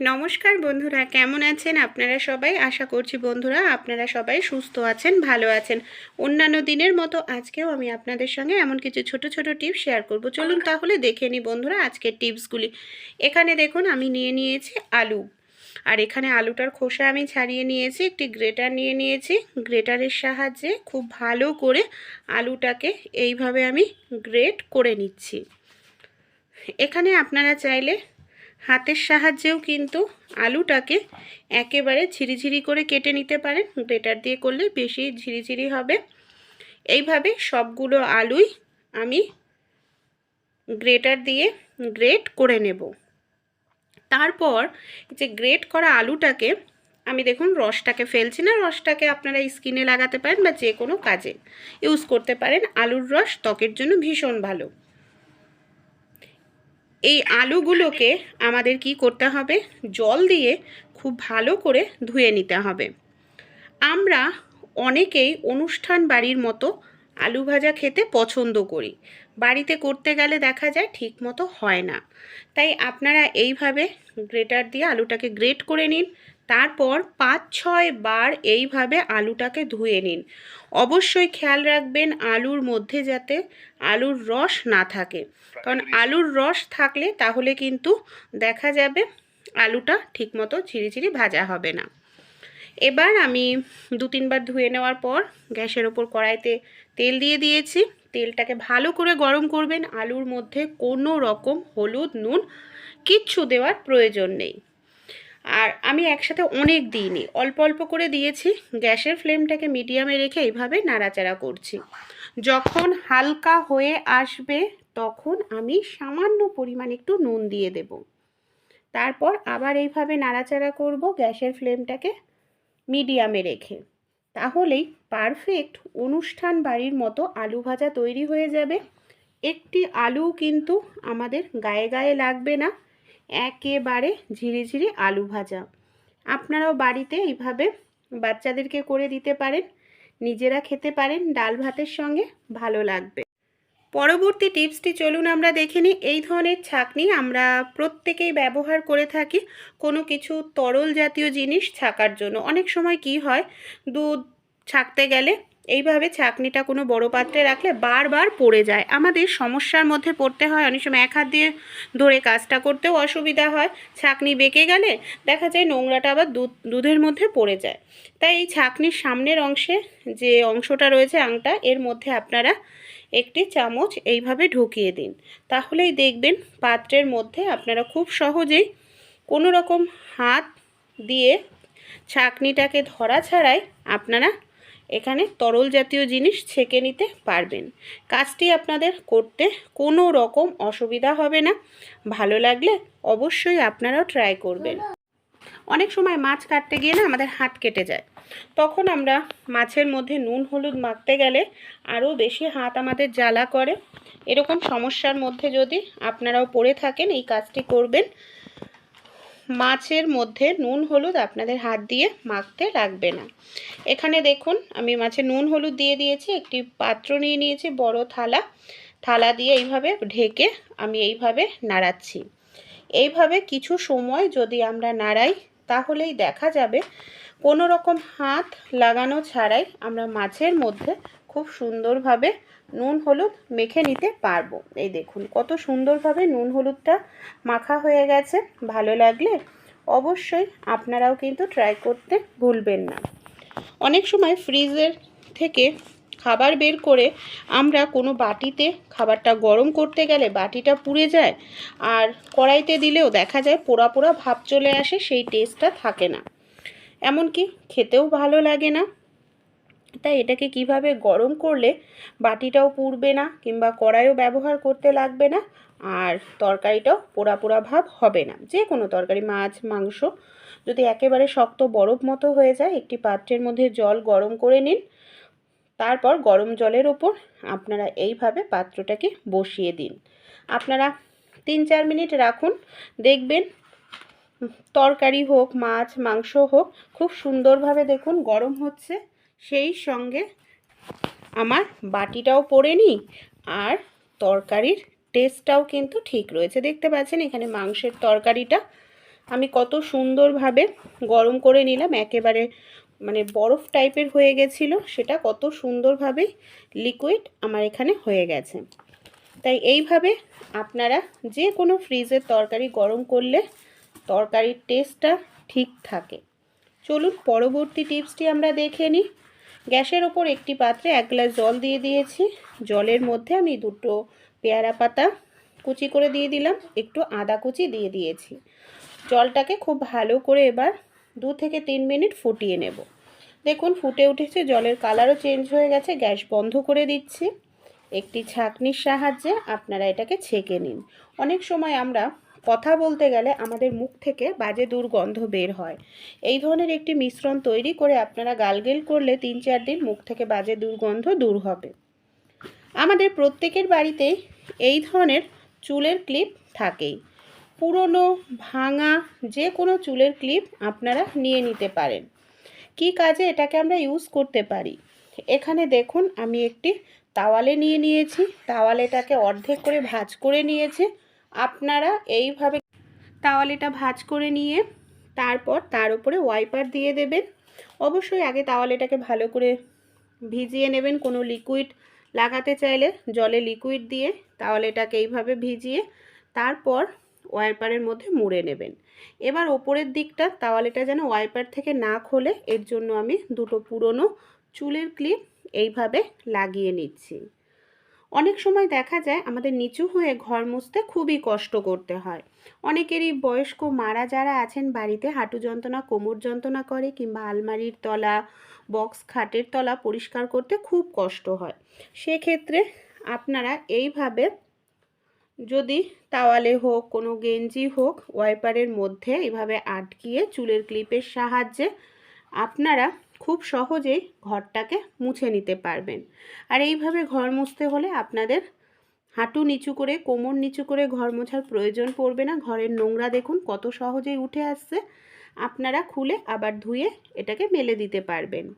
নমস্কার বন্ধুরা, কেমন আছেন আপনারা সবাই? আশা করছি বন্ধুরা আপনারা সবাই সুস্থ আছেন, ভালো আছেন। অন্যান্য দিনের মতো আজকেও আমি আপনাদের সঙ্গে এমন কিছু ছোট ছোট টিপস শেয়ার করব। চলুন তাহলে দেখে নিই বন্ধুরা আজকের টিপসগুলি। এখানে দেখুন, আমি নিয়ে নিয়েছি আলু। আর এখানে আলুটার খোসা আমি ছাড়িয়ে নিয়েছি, একটি গ্রেটার নিয়ে নিয়েছি। গ্রেটারের সাহায্যে খুব ভালো করে আলুটাকে এইভাবে আমি গ্রেট করে নিচ্ছি। এখানে আপনারা চাইলে হাতের সাহায্যেও কিন্তু আলুটাকে একেবারে ঝিরিঝিরি করে কেটে নিতে পারেন। গ্রেটার দিয়ে করলে বেশি ঝিরিঝিরি হবে। এইভাবে সবগুলো আলুই আমি গ্রেটার দিয়ে গ্রেট করে নেব। তারপর যে গ্রেট করা আলুটাকে আমি দেখুন রসটাকে ফেলছি না, রসটাকে আপনারা স্কিনে লাগাতে পারেন বা যে কোনো কাজে ইউজ করতে পারেন। আলুর রস ত্বকের জন্য ভীষণ ভালো। এই আলুগুলোকে আমাদের কি করতে হবে? জল দিয়ে খুব ভালো করে ধুয়ে নিতে হবে। আমরা অনেকেই অনুষ্ঠান বাড়ির মতো আলু ভাজা খেতে পছন্দ করি। বাড়িতে করতে গেলে দেখা যায় ঠিক মতো হয় না। তাই আপনারা এইভাবে গ্রেটার দিয়ে আলুটাকে গ্রেট করে নিন। তারপর পাঁচ ছয় বার এইভাবে আলুটাকে ধুয়ে নিন। অবশ্যই খেয়াল রাখবেন আলুর মধ্যে যাতে আলুর রস না থাকে। কারণ আলুর রস থাকলে তাহলে কিন্তু দেখা যাবে আলুটা ঠিকমতো ঝিরিঝিরি ভাজা হবে না। এবার আমি দু তিনবার ধুয়ে নেওয়ার পর গ্যাসের ওপর কড়াইতে তেল দিয়ে দিয়েছি। তেলটাকে ভালো করে গরম করবেন। আলুর মধ্যে কোনো রকম হলুদ নুন কিচ্ছু দেওয়ার প্রয়োজন নেই। আর আমি একসাথে অনেক দিইনি। অল্প অল্প করে দিয়েছি, গ্যাসের ফ্লেমটাকে মিডিয়ামে রেখে এইভাবে নাড়াচাড়া করছি। যখন হালকা হয়ে আসবে, তখন আমি সামান্য পরিমাণ একটু নুন দিয়ে দেব। তারপর আবার এইভাবে নাড়াচাড়া করব গ্যাসের ফ্লেমটাকে মিডিয়ামে রেখে। তাহলেই পারফেক্ট অনুষ্ঠান বাড়ির মতো আলু ভাজা তৈরি হয়ে যাবে। একটি আলু কিন্তু আমাদের গায়ে গায়ে লাগবে না। একেবারে ঝিরিঝিরি আলু ভাজা। আপনারাও বাড়িতে এইভাবে বাচ্চাদেরকে করে দিতে পারেন, নিজেরা খেতে পারেন, ডাল ভাতের সঙ্গে ভালো লাগবে। পরবর্তী টিপসটি চলুন আমরা দেখে নিই। এই ধরনের ছাঁকনি আমরা প্রত্যেকেই ব্যবহার করে থাকি কোনো কিছু তরল জাতীয় জিনিস ছাকার জন্য। অনেক সময় কি হয়, দুধ ছাকতে গেলে এইভাবে ছাকনিটা কোনো বড় পাত্রে রাখলে বারবার পড়ে যায়। আমাদের সমস্যার মধ্যে পড়তে হয়, অনেক সময় এক হাত দিয়ে ধরে কাজটা করতেও অসুবিধা হয়। ছাকনি বেঁকে গেলে দেখা যায় নোংরাটা আবার দুধ, দুধের মধ্যে পড়ে যায়। তাই এই ছাকনির সামনের অংশে যে অংশটা রয়েছে আংটা, এর মধ্যে আপনারা একটি চামচ এইভাবে ঢুকিয়ে দিন। তাহলেই দেখবেন পাত্রের মধ্যে আপনারা খুব সহজেই কোনো রকম হাত দিয়ে ছাকনিটাকে ধরা ছাড়াই আপনারা এখানে তরল জাতীয় জিনিস ছেঁকে নিতে পারবেন। কাজটি আপনাদের করতে কোনো রকম অসুবিধা হবে না। ভালো লাগলে অবশ্যই আপনারাও ট্রাই করবেন। অনেক সময় মাছ কাটতে গিয়ে না আমাদের হাত কেটে যায়। তখন আমরা মাছের মধ্যে নুন, হলুদ মাখতে গেলে আরও বেশি হাত আমাদের জ্বালা করে। এরকম সমস্যার মধ্যে যদি আপনারাও পড়ে থাকেন, এই কাজটি করবেন। মাছের মধ্যে নুন, হলুদ আপনাদের হাত দিয়ে মাখতে লাগবে না। এখানে দেখুন, আমি মাছে নুন, হলুদ দিয়ে দিয়েছি, একটি পাত্র নিয়ে নিয়েছি, বড় থালা। থালা দিয়ে এইভাবে ঢেকে আমি এইভাবে নাড়াচ্ছি। এইভাবে কিছু সময় যদি আমরা নাড়াই, তাহলেই দেখা যাবে কোনো রকম হাত লাগানো ছাড়াই আমরা মাছের মধ্যে খুব সুন্দরভাবে নুন হলুদ মেখে নিতে পারব। এই দেখুন, কত সুন্দরভাবে নুন হলুদটা মাখা হয়ে গেছে। ভালো লাগলে অবশ্যই আপনারাও কিন্তু ট্রাই করতে ভুলবেন না। অনেক সময় ফ্রিজের থেকে খাবার বের করে আমরা কোনো বাটিতে খাবারটা গরম করতে গেলে বাটিটা পুড়ে যায় আর কড়াইতে দিলেও দেখা যায় পোড়া পোড়া ভাব চলে আসে, সেই টেস্টটা থাকে না। এমনকি খেতেও ভালো লাগে না। তাই এটাকে কীভাবে গরম করলে বাটিটাও পুড়বে না কিংবা কড়াইও ব্যবহার করতে লাগবে না আর তরকারিটাও পোড়া পোড়া ভাব হবে না। যে কোনো তরকারি, মাছ, মাংস যদি একেবারে শক্ত বরফ মতো হয়ে যায়, একটি পাত্রের মধ্যে জল গরম করে নিন। তারপর গরম জলের ওপর আপনারা এইভাবে পাত্রটাকে বসিয়ে দিন। আপনারা তিন চার মিনিট রাখুন। দেখবেন তরকারি হোক, মাছ, মাংস হোক, খুব সুন্দরভাবে দেখুন গরম হচ্ছে। সেই সঙ্গে আমার বাটিটাও পড়ে নিই আর তরকারির টেস্টটাও কিন্তু ঠিক রয়েছে। দেখতে পাচ্ছেন এখানে মাংসের তরকারিটা। আমি কত সুন্দরভাবে গরম করে নিলাম। একেবারে মানে বরফ টাইপের হয়ে গেছিল। সেটা কত সুন্দরভাবে লিকুইড আমার এখানে হয়ে গেছে। তাই এইভাবে আপনারা যে কোনো ফ্রিজের তরকারি গরম করলে তরকারির টেস্টটা ঠিক থাকে। চলুন পরবর্তী টিপসটি আমরা দেখে নিই। গ্যাসের ওপর একটি পাত্রে এক গ্লাস জল দিয়ে দিয়েছি। জলের মধ্যে আমি দুটো পেয়ারা পাতা কুচি করে দিয়ে দিলাম, একটু আদা কুচি দিয়ে দিয়েছি। জলটাকে খুব ভালো করে এবার দু থেকে তিন মিনিট ফুটিয়ে নেব। দেখুন, ফুটে উঠেছে, জলের কালারও চেঞ্জ হয়ে গেছে, গ্যাস বন্ধ করে দিচ্ছি। একটি ছাঁকনির সাহায্যে আপনারা এটাকে ছেঁকে নিন। অনেক সময় আমরা কথা বলতে গেলে আমাদের মুখ থেকে বাজে দুর্গন্ধ বের হয়। এই ধরনের একটি মিশ্রণ তৈরি করে আপনারা গালগেল করলে তিন চার দিন মুখ থেকে বাজে দুর্গন্ধ দূর হবে। আমাদের প্রত্যেকের বাড়িতেই এই ধরনের চুলের ক্লিপ থাকেই। পুরনো, ভাঙা যে কোনো চুলের ক্লিপ আপনারা নিয়ে নিতে পারেন। কি কাজে এটাকে আমরা ইউজ করতে পারি? এখানে দেখুন, আমি একটি তাওয়ালে নিয়ে নিয়েছি। তাওয়ালেটাকে অর্ধেক করে ভাঁজ করে নিয়েছি। আপনারা এইভাবে তাওয়ালেটা ভাজ করে নিয়ে তারপর তার উপরে ওয়াইপার দিয়ে দেবেন। অবশ্যই আগে তাওয়ালেটাকে ভালো করে ভিজিয়ে নেবেন। কোনো লিকুইড লাগাতে চাইলে জলে লিকুইড দিয়ে তাওয়ালেটাকে এইভাবে ভিজিয়ে তারপর ওয়াইপারের মধ্যে মুড়ে নেবেন। এবার ওপরের দিকটা তাওয়ালেটা যেন ওয়াইপার থেকে না খোলে, এর জন্য আমি দুটো পুরনো চুলের ক্লিপ এইভাবে লাগিয়ে নিচ্ছি। অনেক সময় দেখা যায় আমাদের নিচু হয়ে ঘর মুছতে খুবই কষ্ট করতে হয়। অনেকেরই বয়স্ক মারা যারা আছেন বাড়িতে হাঁটু যন্ত্রণা, কোমর যন্ত্রণা করে কিংবা আলমারির তলা, বক্স, খাটের তলা পরিষ্কার করতে খুব কষ্ট হয়। সেক্ষেত্রে আপনারা এইভাবে যদি তাওয়ালে হোক, কোনো গেঞ্জি হোক, ওয়াইপারের মধ্যে এভাবে আটকিয়ে চুলের ক্লিপের সাহায্যে আপনারা খুব সহজেই ঘরটাকে মুছে নিতে পারবেন। আর এইভাবে ঘর মুছতে হলে আপনাদের হাঁটু নিচু করে, কোমর নিচু করে ঘর মোছার প্রয়োজন পড়বে না। ঘরের নোংরা দেখুন, কত সহজেই উঠে আসছে। আপনারা খুলে আবার ধুয়ে এটাকে মেলে দিতে পারবেন।